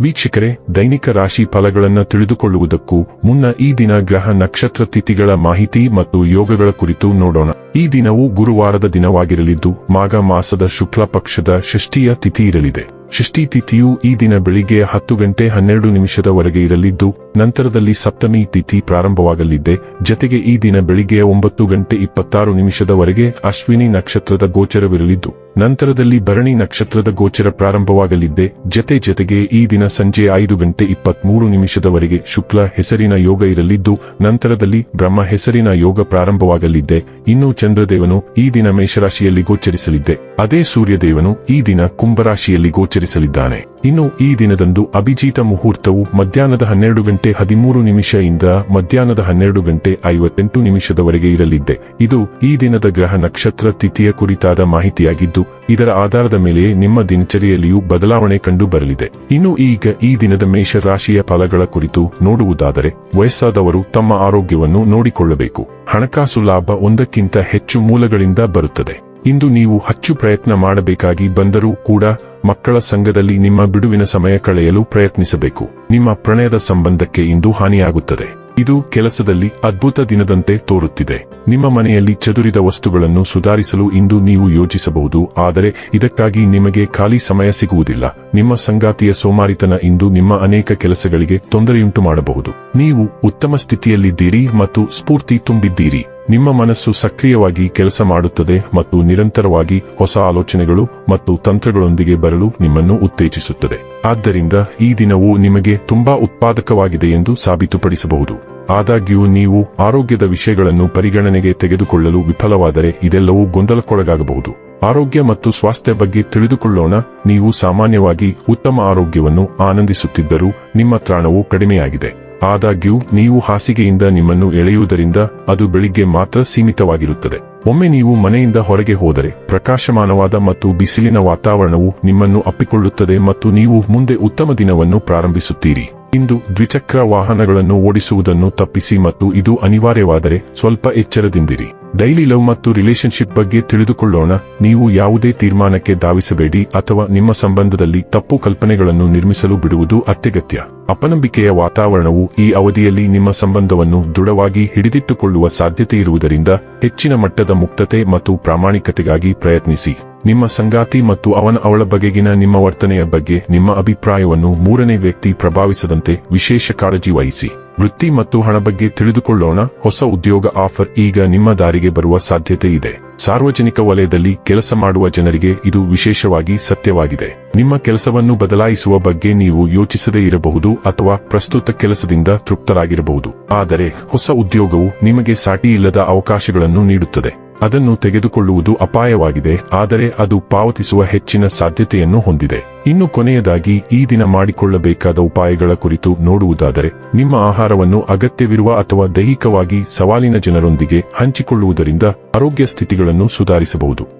ವೀಕ್ಷಕರೇ, ದೈನಿಕ ರಾಶಿ ಫಲಗಳನ್ನು ತಿಳಿದುಕೊಳ್ಳುವುದಕ್ಕೂ ಮುನ್ನ ಈ ದಿನ ಗ್ರಹ ನಕ್ಷತ್ರ ತಿಥಿಗಳ ಮಾಹಿತಿ ಮತ್ತು ಯೋಗಗಳ ಕುರಿತು ನೋಡೋಣ. ಈ ದಿನವು ಗುರುವಾರದ ದಿನವಾಗಿರಲಿದ್ದು, ಮಾಘ ಮಾಸದ ಶುಕ್ಲ ಪಕ್ಷದ ಷಷ್ಠಿಯ ತಿಥಿ ಇರಲಿದೆ. ಷಷ್ಠಿ ತಿಥಿಯು ಈ ದಿನ ಬೆಳಿಗ್ಗೆ ಹತ್ತು ಗಂಟೆ ಹನ್ನೆರಡು ನಿಮಿಷದವರೆಗೆ ಇರಲಿದ್ದು, ನಂತರದಲ್ಲಿ ಸಪ್ತಮಿ ತಿಥಿ ಪ್ರಾರಂಭವಾಗಲಿದೆ. ಜತೆಗೆ ಈ ದಿನ ಬೆಳಿಗ್ಗೆ ಒಂಬತ್ತು ಗಂಟೆ ಇಪ್ಪತ್ತಾರು ನಿಮಿಷದವರೆಗೆ ಅಶ್ವಿನಿ ನಕ್ಷತ್ರದ ಗೋಚರವಿರಲಿದ್ದು, ನಂತರದಲ್ಲಿ ಭರಣಿ ನಕ್ಷತ್ರದ ಗೋಚರ ಪ್ರಾರಂಭವಾಗಲಿದೆ. ಜತೆ ಜತೆಗೆ ಈ ದಿನ ಸಂಜೆ ಐದು ಗಂಟೆ ಇಪ್ಪತ್ಮೂರು ನಿಮಿಷದವರೆಗೆ ಶುಕ್ಲ ಹೆಸರಿನ ಯೋಗ ಇರಲಿದ್ದು, ನಂತರದಲ್ಲಿ ಬ್ರಹ್ಮ ಹೆಸರಿನ ಯೋಗ ಪ್ರಾರಂಭವಾಗಲಿದೆ. ಇನ್ನು ಚಂದ್ರದೇವನು ಈ ದಿನ ಮೇಷರಾಶಿಯಲ್ಲಿ ಗೋಚರಿಸಲಿದ್ದೆ ಅದೇ ಸೂರ್ಯದೇವನು ಈ ದಿನ ಕುಂಭರಾಶಿಯಲ್ಲಿ ಗೋಚರಿಸಲಿದ್ದಾನೆ ಇನ್ನು ಈ ದಿನದಂದು ಅಭಿಜಿತ ಮುಹೂರ್ತವು ಮಧ್ಯಾಹ್ನದ ಹನ್ನೆರಡು ಗಂಟೆ ಹದಿಮೂರು ನಿಮಿಷ ಇಂದ ಮಧ್ಯಾಹ್ನದ ಹನ್ನೆರಡು ಗಂಟೆ ಐವತ್ತೆಂಟು ನಿಮಿಷದವರೆಗೆ ಇರಲಿದೆ ಇದು ಈ ದಿನದ ಗ್ರಹ ನಕ್ಷತ್ರ ತಿಥಿಯ ಕುರಿತಾದ ಮಾಹಿತಿಯಾಗಿದ್ದು, ಇದರ ಆಧಾರದ ಮೇಲೆ ನಿಮ್ಮ ದಿನಚರಿಯಲ್ಲಿಯೂ ಬದಲಾವಣೆ ಕಂಡು ಬರಲಿದೆ ಇನ್ನು ಈಗ ಈ ದಿನದ ಮೇಷ ರಾಶಿಯ ಫಲಗಳ ಕುರಿತು ನೋಡುವುದಾದರೆ, ವಯಸ್ಸಾದವರು ತಮ್ಮ ಆರೋಗ್ಯವನ್ನು ನೋಡಿಕೊಳ್ಳಬೇಕು. ಹಣಕಾಸು ಲಾಭ ಒಂದಕ್ಕಿಂತ ಹೆಚ್ಚು ಮೂಲಗಳಿಂದ ಬರುತ್ತದೆ. ಇಂದು ನೀವು ಹೆಚ್ಚು ಪ್ರಯತ್ನ ಮಾಡಬೇಕಾಗಿ ಬಂದರೂ ಕೂಡ ಮಕ್ಕಳ ಸಂಘದಲ್ಲಿ ನಿಮ್ಮ ಬಿಡುವಿನ ಸಮಯ ಕಳೆಯಲು ಪ್ರಯತ್ನಿಸಬೇಕು. ನಿಮ್ಮ ಪ್ರಣಯದ ಸಂಬಂಧಕ್ಕೆ ಇಂದು ಹಾನಿಯಾಗುತ್ತದೆ. ಇದು ಕೆಲಸದಲ್ಲಿ ಅದ್ಭುತ ದಿನದಂತೆ ತೋರುತ್ತಿದೆ. ನಿಮ್ಮ ಮನೆಯಲ್ಲಿ ಚದುರಿದ ವಸ್ತುಗಳನ್ನು ಸುಧಾರಿಸಲು ಇಂದು ನೀವು ಯೋಚಿಸಬಹುದು, ಆದರೆ ಇದಕ್ಕಾಗಿ ನಿಮಗೆ ಖಾಲಿ ಸಮಯ ಸಿಗುವುದಿಲ್ಲ. ನಿಮ್ಮ ಸಂಗಾತಿಯ ಸೋಮಾರಿತನ ಇಂದು ನಿಮ್ಮ ಅನೇಕ ಕೆಲಸಗಳಿಗೆ ತೊಂದರೆಯುಂಟು ಮಾಡಬಹುದು ನೀವು ಉತ್ತಮ ಸ್ಥಿತಿಯಲ್ಲಿದ್ದೀರಿ ಮತ್ತು ಸ್ಫೂರ್ತಿ ತುಂಬಿದ್ದೀರಿ. ನಿಮ್ಮ ಮನಸ್ಸು ಸಕ್ರಿಯವಾಗಿ ಕೆಲಸ ಮಾಡುತ್ತದೆ ಮತ್ತು ನಿರಂತರವಾಗಿ ಹೊಸ ಆಲೋಚನೆಗಳು ಮತ್ತು ತಂತ್ರಗಳೊಂದಿಗೆ ಬರಲು ನಿಮ್ಮನ್ನು ಉತ್ತೇಜಿಸುತ್ತದೆ. ಆದ್ದರಿಂದ ಈ ದಿನವು ನಿಮಗೆ ತುಂಬಾ ಉತ್ಪಾದಕವಾಗಿದೆ ಎಂದು ಸಾಬೀತುಪಡಿಸಬಹುದು. ಆದಾಗ್ಯೂ ನೀವು ಆರೋಗ್ಯದ ವಿಷಯಗಳನ್ನು ಪರಿಗಣನೆಗೆ ತೆಗೆದುಕೊಳ್ಳಲು ವಿಫಲವಾದರೆ ಇದೆಲ್ಲವೂ ಗೊಂದಲಕ್ಕೊಳಗಾಗಬಹುದು. ಆರೋಗ್ಯ ಮತ್ತು ಸ್ವಾಸ್ಥ್ಯ ಬಗ್ಗೆ ತಿಳಿದುಕೊಳ್ಳೋಣ. ನೀವು ಸಾಮಾನ್ಯವಾಗಿ ಉತ್ತಮ ಆರೋಗ್ಯವನ್ನು ಆನಂದಿಸುತ್ತಿದ್ದರೂ ನಿಮ್ಮ ತ್ರಾಣವು ಕಡಿಮೆಯಾಗಿದೆ. ಆದಾಗ್ಯೂ, ನೀವು ಹಾಸಿಗೆಯಿಂದ ನಿಮ್ಮನ್ನು ಎಳೆಯುವುದರಿಂದ ಅದು ಬೆಳಿಗ್ಗೆ ಮಾತ್ರ ಸೀಮಿತವಾಗಿರುತ್ತದೆ. ಒಮ್ಮೆ ನೀವು ಮನೆಯಿಂದ ಹೊರಗೆ ಹೋದರೆ, ಪ್ರಕಾಶಮಾನವಾದ ಮತ್ತು ಬಿಸಿಲಿನ ವಾತಾವರಣವು ನಿಮ್ಮನ್ನು ಅಪ್ಪಿಕೊಳ್ಳುತ್ತದೆ ಮತ್ತು ನೀವು ಮುಂದೆ ಉತ್ತಮ ದಿನವನ್ನು ಪ್ರಾರಂಭಿಸುತ್ತೀರಿ. ಇಂದು ದ್ವಿಚಕ್ರ ವಾಹನಗಳನ್ನು ಓಡಿಸುವುದನ್ನು ತಪ್ಪಿಸಿ ಮತ್ತು ಇದು ಅನಿವಾರ್ಯವಾದರೆ ಸ್ವಲ್ಪ ಎಚ್ಚರದಿಂದಿರಿ. ಡೈಲಿ ಲವ್ ಮತ್ತು ರಿಲೇಶನ್ಶಿಪ್ ಬಗ್ಗೆ ತಿಳಿದುಕೊಳ್ಳೋಣ. ನೀವು ಯಾವುದೇ ತೀರ್ಮಾನಕ್ಕೆ ಧಾವಿಸಬೇಡಿ ಅಥವಾ ನಿಮ್ಮ ಸಂಬಂಧದಲ್ಲಿ ತಪ್ಪು ಕಲ್ಪನೆಗಳನ್ನು ನಿರ್ಮಿಸಲು ಬಿಡುವುದು ಅತ್ಯಗತ್ಯ. ಅಪನಂಬಿಕೆಯ ವಾತಾವರಣವು ಈ ಅವಧಿಯಲ್ಲಿ ನಿಮ್ಮ ಸಂಬಂಧವನ್ನು ದೃಢವಾಗಿ ಹಿಡಿದಿಟ್ಟುಕೊಳ್ಳುವ ಸಾಧ್ಯತೆ ಇರುವುದರಿಂದ ಹೆಚ್ಚಿನ ಮಟ್ಟದ ಮುಕ್ತತೆ ಮತ್ತು ಪ್ರಾಮಾಣಿಕತೆಗಾಗಿ ಪ್ರಯತ್ನಿಸಿ. ನಿಮ್ಮ ಸಂಗಾತಿ ಮತ್ತು ಅವನ ಅವಳ ಬಗೆಗಿನ ನಿಮ್ಮ ವರ್ತನೆಯ ಬಗ್ಗೆ ನಿಮ್ಮ ಅಭಿಪ್ರಾಯವನ್ನು ಮೂರನೇ ವ್ಯಕ್ತಿ ಪ್ರಭಾವಿಸದಂತೆ ವಿಶೇಷ ಕಾಳಜಿ ವಹಿಸಿ. ವೃತ್ತಿ ಮತ್ತು ಹಣ ಬಗ್ಗೆ ತಿಳಿದುಕೊಳ್ಳೋಣ. ಹೊಸ ಉದ್ಯೋಗ ಆಫರ್ ಈಗ ನಿಮ್ಮ ದಾರಿಗೆ ಬರುವ ಸಾಧ್ಯತೆ ಇದೆ. ಸಾರ್ವಜನಿಕ ವಲಯದಲ್ಲಿ ಕೆಲಸ ಮಾಡುವ ಜನರಿಗೆ ಇದು ವಿಶೇಷವಾಗಿ ಸತ್ಯವಾಗಿದೆ. ನಿಮ್ಮ ಕೆಲಸವನ್ನು ಬದಲಾಯಿಸುವ ಬಗ್ಗೆ ನೀವು ಯೋಚಿಸದೇ ಇರಬಹುದು ಅಥವಾ ಪ್ರಸ್ತುತ ಕೆಲಸದಿಂದ ತೃಪ್ತರಾಗಿರಬಹುದು. ಆದರೆ ಹೊಸ ಉದ್ಯೋಗವು ನಿಮಗೆ ಸಾಟಿ ಇಲ್ಲದ ಅವಕಾಶಗಳನ್ನು ನೀಡುತ್ತದೆ. ಅದನ್ನು ತೆಗೆದುಕೊಳ್ಳುವುದು ಅಪಾಯವಾಗಿದೆ, ಆದರೆ ಅದು ಪಾವತಿಸುವ ಹೆಚ್ಚಿನ ಸಾಧ್ಯತೆಯನ್ನು ಹೊಂದಿದೆ. ಇನ್ನು ಕೊನೆಯದಾಗಿ, ಈ ದಿನ ಮಾಡಿಕೊಳ್ಳಬೇಕಾದ ಉಪಾಯಗಳ ಕುರಿತು ನೋಡುವುದಾದರೆ, ನಿಮ್ಮ ಆಹಾರವನ್ನು ಅಗತ್ಯವಿರುವ ಅಥವಾ ದೈಹಿಕವಾಗಿ ಸವಾಲಿನ ಜನರೊಂದಿಗೆ ಹಂಚಿಕೊಳ್ಳುವುದರಿಂದ ಆರೋಗ್ಯ ಸ್ಥಿತಿಗಳನ್ನು ಸುಧಾರಿಸಬಹುದು.